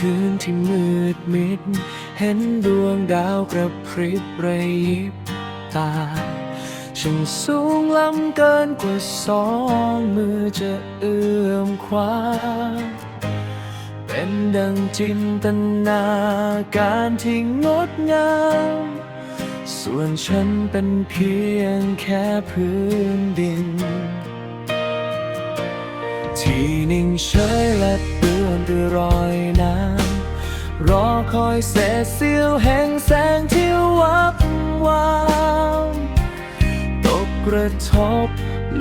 คืนที่มืดมิด เห็นดวงดาวกระพริบระยิบตา ฉันสูงล้ำเกินกว่าสองมือจะเอื้อมคว้า เป็นดังจินตนาการที่งดงาม ส่วนฉันเป็นเพียงแค่พื้นดินที่นิ่งเฉยและเปื้อนด้วยรอยน้ำ รอคอยเศษเสี้ยวแห่งแสงที่วับวาวตกกระทบ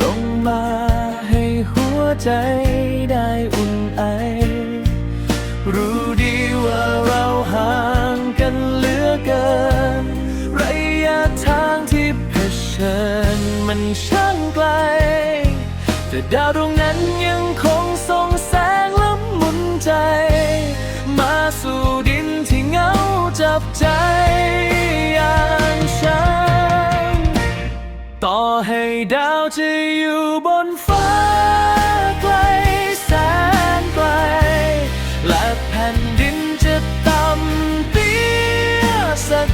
ลงมาให้หัวใจได้อุ่นไอ รู้ดีว่าเราห่างกันเหลือเกิน ระยะทางที่เผชิญมันช่างไกล แต่ดาวดวงนั้นยังคงส่งแส ใจ มาสู่ดินที่เหงาจับใจอย่างฉัน ต่อให้ดาวจะอยู่บนฟ้าไกลแสนไกล และแผ่นดินจะต่ำเตี้ยสัก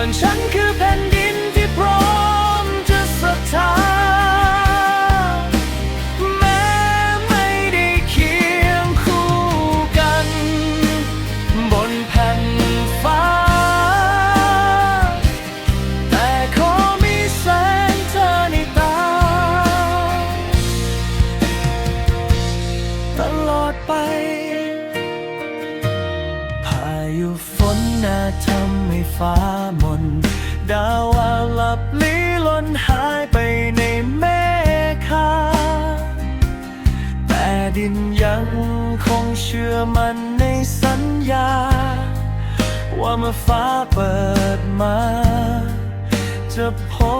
วนฉันคือแผ่นดินที่พร้อมจะศรัทธาแม้ไม่ได้เคียงคู่กัน บนแผ่นฟ้า แต่ขอมีแสงเธอในตา ตลอดไปพายุฝนน่าทำให้ ฟ้ามน ดาวาหลับลีลนหายไปในเมฆาแต่ดินยังคงเชื่อมันในสัญญา ว่าเมื่อฟ้าเปิดมา จะพบ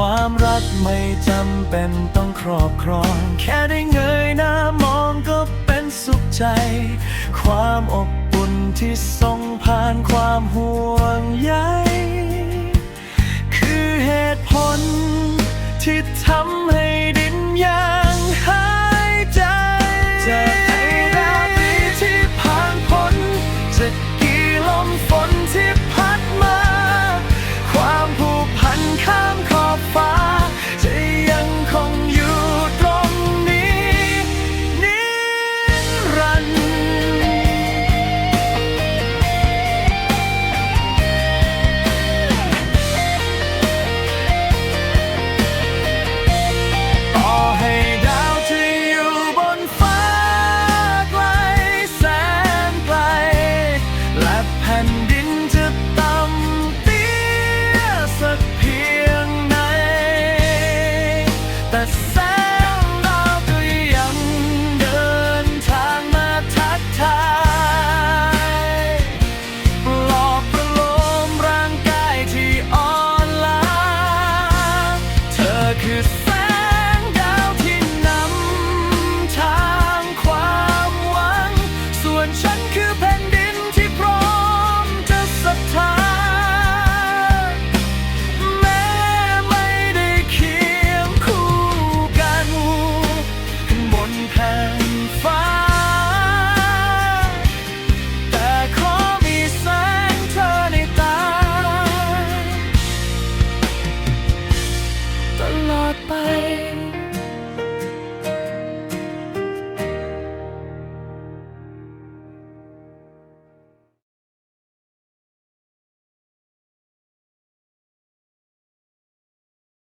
ความรักไม่จำเป็นต้องครอบครอง แค่ได้เงยหน้ามองก็เป็นสุขใจ ความอบอุ่นที่ส่งผ่านความห่วงใยคือเหตุผลที่ could